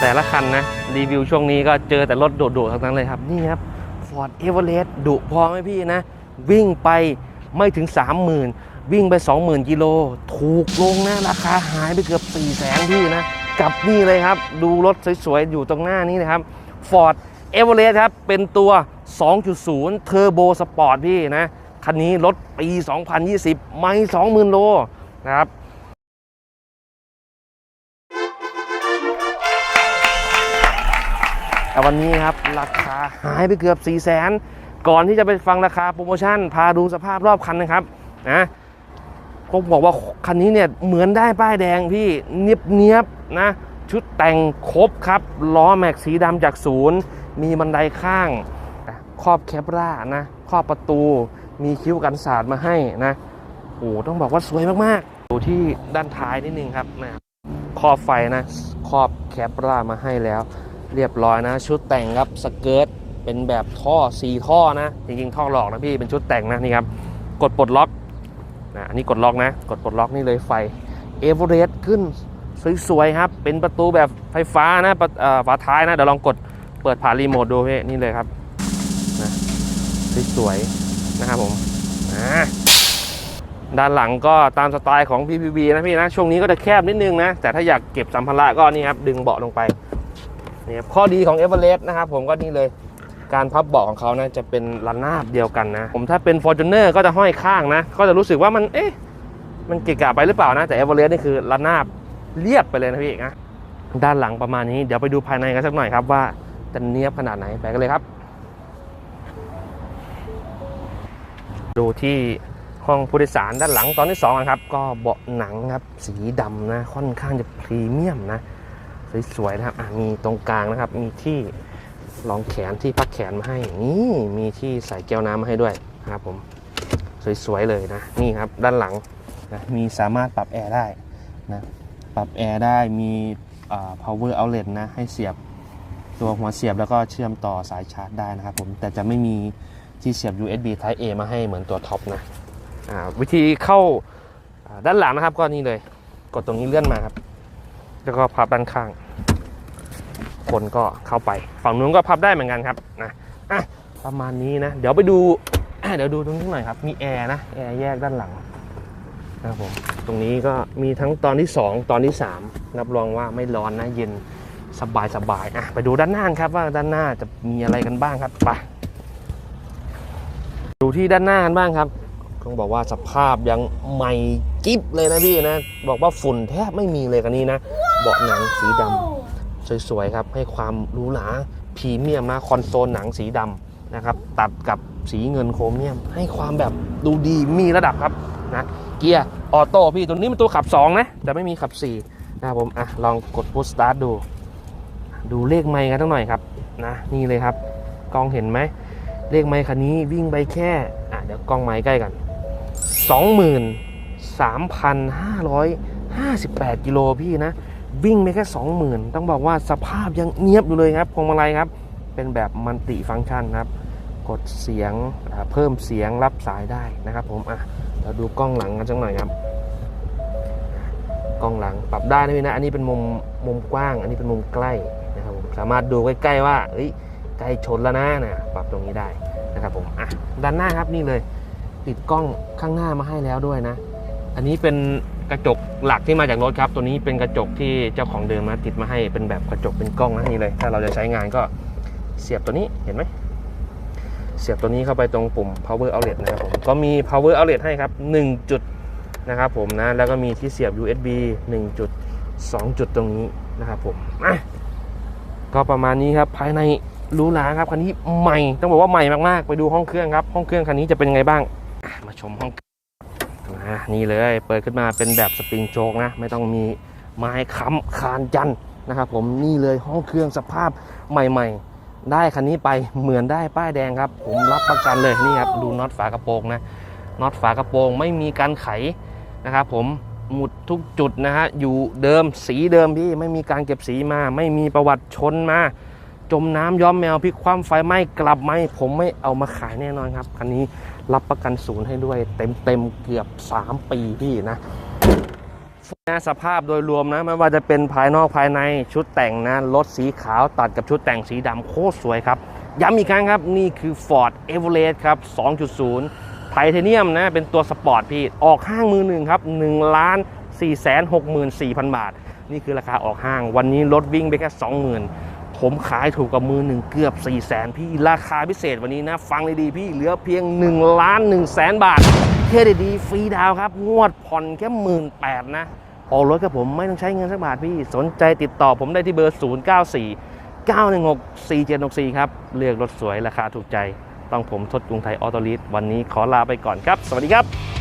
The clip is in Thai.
แต่ละคันนะ รีวิวช่วงนี้ก็เจอแต่รถโดดๆทั้งนั้นเลยครับ นี่ครับ Ford Everest ดุพอไหมพี่นะ วิ่งไปไม่ถึง 30,000 วิ่งไป 20,000 กิโล ถูกลงนะ ราคาหายไปเกือบ 4 0 0แสนพี่นะ กับนี่เลยครับ ดูรถสวยๆ อยู่ตรงหน้านี้นะครับ Ford Everest ครับ เป็นตัว 2.0 Turbo Sport พี่นะ คันนี้รถปี 2020 ไม่ 20,000 โลนะครับ แต่วันนี้ครับราคาหายไปเกือบ 4 0 0แสนก่อนที่จะไปฟังราคาโปรโมชั่น พาดูสภาพรอบคันนะครับนะผมบอกว่าคันนี้เนี่ยเหมือนได้ป้ายแดงพี่เนียบเนียบนะ ชุดแต่งครบครับล้อแม็กสีดำจากศูนย์ มีบันไดข้าง ครอบแคปรานะครอบประตูมีคิ้วกันศาสตร์มาให้นะโอ้ต้องบอกว่าสวยมากๆดูที่ด้านท้ายนิดนึงครับนะครอบไฟนะครอบแคปรามาให้แล้ว เรียบร้อยนะ ชุดแต่งครับสเกิร์ตเป็นแบบท่อ4ท่อนะ จริงๆท่อหลอกนะพี่เป็นชุดแต่งนะนี่ครับกดปลดล็อกนะอันนี้กดล็อกนะ กดปลดล็อกนี่เลยไฟเอเวอเรสต์ขึ้นสวยๆครับ เป็นประตูแบบไฟฟ้านะปะอ่อฝาท้ายนะ เดี๋ยวลองกดเปิดผ่านรีโมทดูพี่นี่เลยครับนะสวยๆนะครับผมอ่าด้านหลังก็ตามสไตล์ของ PPV นะพี่นะ ช่วงนี้ก็จะแคบนิดนึงนะ แต่ถ้าอยากเก็บสัมภาระก็นี่ครับ ดึงเบาะลงไป นี่ครับข้อดีของเอเวอเรสต์นะครับผมก็นี่เลยการพับเบาะของเขานะจะเป็นระนาบเดียวกันนะ ผมถ้าเป็น f o r t u n e r ก็จะห้อยข้างนะ ก็จะรู้สึกว่ามันเอ๊ะมันเกะกะไปหรือเปล่านะ แต่เอเวอเรสต์นี่คือระนาบเรียบไปเลยนะพี่นะด้านหลังประมาณนี้เดี๋ยวไปดูภายในกันสักหน่อยครับว่าจะเนียบขนาดไหนไปกันเลยครับ ดูที่ห้องผู้โดยสารด้านหลังตอนที่สองครับ ก็เบาะหนังครับสีดำนะค่อนข้างจะพรีเมียมนะ สวยๆนะครับอะมีตรงกลางนะครับ มีที่รองแขนที่พักแขนมาให้นี่มีที่ใส่แก้วน้ำมาให้ด้วยนะครับผมสวยๆเลยนะนี่ครับด้านหลังนะมีสามารถปรับแอร์ได้นะปรับแอร์ได้มีอ่า power outlet นะให้เสียบตัวหัวเสียบแล้วก็เชื่อมต่อสายชาร์จได้นะครับผมแต่จะไม่มีที่เสียบ USB Type A มาให้เหมือนตัวท็อปนะอ่าวิธีเข้าอ่าด้านหลังนะครับก็นี่เลย กดตรงนี้เลื่อนมาครับ แล้วก็พับด้านข้าง คนก็เข้าไป ฝั่งนู้นก็พับได้เหมือนกันครับนะอะประมาณนี้นะ เดี๋ยวไปดูเดี๋ยวดูตรงนี้หน่อยครับ มีแอร์นะ แอร์แยกด้านหลังนะครับผม ตรงนี้ก็มีทั้งตอนที่ 2 ตอนที่ 3 รับรองว่าไม่ร้อนนะ เย็นสบายสบายอะไปดูด้านหน้าครับว่าด้านหน้าจะมีอะไรกันบ้างครับ ไป ดูที่ด้านหน้ากันบ้างครับ ต้องบอกว่าสภาพยังใหม่กิ๊บเลยนะพี่นะ บอกว่าฝุ่นแทบไม่มีเลยกันนี้นะ เบาะหนังสีดำสวยๆครับ ให้ความหรูหราพรีเมียมนะคอนโซลหนังสีดำนะครับ ตัดกับสีเงินโครเมียม ให้ความแบบดูดีมีระดับครับนะเกียร์ออโต้พี่ตัวนี้เป็นตัวขับ 2 นะ แต่ไม่มีขับ 4 นะครับผมอะลองกดพุชสตาร์ทดู ดูเลขไมค์กันตั้งหน่อยครับนะนี่เลยครับ กล้องเห็นไหม เลขไมค์คันนี้วิ่งไปแค่อะเดี๋ยวกล้องไมค์ใกล้กัน 23,558 กิโลพี่นะ วิ่งไปแค่20,000 ต้องบอกว่าสภาพยังเนียบอยู่เลยครับพวงมาลัยครับ เป็นแบบมัลติฟังก์ชันครับ กดเสียงเพิ่มเสียงรับสายได้นะครับ ผมอะเราดูกล้องหลังกันสักหน่อยครับ กล้องหลังปรับได้นะพี่นะ อันนี้เป็นมุมมุมกว้าง อันนี้เป็นมุมใกล้นะครับผมสามารถดูใกล้ๆว่าเอ้ยใกล้ชนแล้วนะนะปรับตรงนี้ได้นะครับผมอะด้านหน้าครับนี่เลย ติดกล้องข้างหน้ามาให้แล้วด้วยนะ อันนี้เป็น กระจกหลักที่มาจากรถครับ ตัวนี้เป็นกระจกที่เจ้าของเดิมมาติดมาให้เป็นแบบกระจกเป็นกล้องนะนี่เลย ถ้าเราจะใช้งานก็เสียบตัวนี้เห็นไหมเสียบตัวนี้เข้าไปตรงปุ่ม power outlet นะครับผมก็มี power outlet ให้ครับ1จุดนะครับผมนะแล้วก็มีที่เสียบ USB 1จุด2จุดตรงนี้นะครับผมอะก็ประมาณนี้ครับภายในรูหราครับคันนี้ใหม่ต้องบอกว่าใหม่มากๆ ไปดูห้องเครื่องครับ ห้องเครื่องคันนี้จะเป็นยังไงบ้าง มาชมห้อง อะนี่เลยเปิดขึ้นมาเป็นแบบสปริงโจกนะ ไม่ต้องมีไม้ค้ำคานยันนะครับผมนี่เลยห้องเครื่องสภาพใหม่ ๆ ได้คันนี้ไปเหมือนได้ป้ายแดงครับ ผมรับประกันเลยนี่ครับดูน็อตฝากระโปรงนะน็อตฝากระโปรงไม่มีการไขนะครับผมหมุดทุกจุดนะฮะอยู่เดิมสีเดิมพี่ไม่มีการเก็บสีมา ไม่มีประวัติชนมา จมน้ำย้อมแมวพลิกคว่ำไฟไหม้กลับไหมผมไม่เอามาขายแน่นอนครับคันนี้ รับประกันศูนย์ให้ด้วยเต็มเต็มเกือบ 3 ปีพี่นะนะสภาพโดยรวมนะไม่ว่าจะเป็นภายนอกภายในชุดแต่งนะรถสีขาวตัดกับชุดแต่งสีดำโคตรสวยครับ ย้ำอีกครั้งครับ นี่คือ Ford Everest ครับ 2.0 ไทเทเนียมนะ เป็นตัวสปอร์ตพี่ ออกห้างมือหนึ่งครับ1ล้าน4 6 4 0 0 0 บาท นี่คือราคาออกห้าง วันนี้รถวิ่งไปแค่ 20,000 ผมขายถูกกับมือหนึ่งเกือบ4 0 0แสนพี่ ราคาพิเศษวันนี้นะ ฟังดีๆพี่เหลือเพียง1ล้าน1แสนบาทเครดิตดีฟรีดาวครับ งวดผ่อนแค่หมื่นแปดนะออกรถกับผมไม่ต้องใช้เงินสักบาทพี่ สนใจติดต่อผมได้ที่เบอร์ 094 916 4764 ครับ เลือกรถสวยราคาถูกใจ ต้องผมทศกรุงไทยออโตลิสวันนี้ขอลาไปก่อนครับ สวัสดีครับ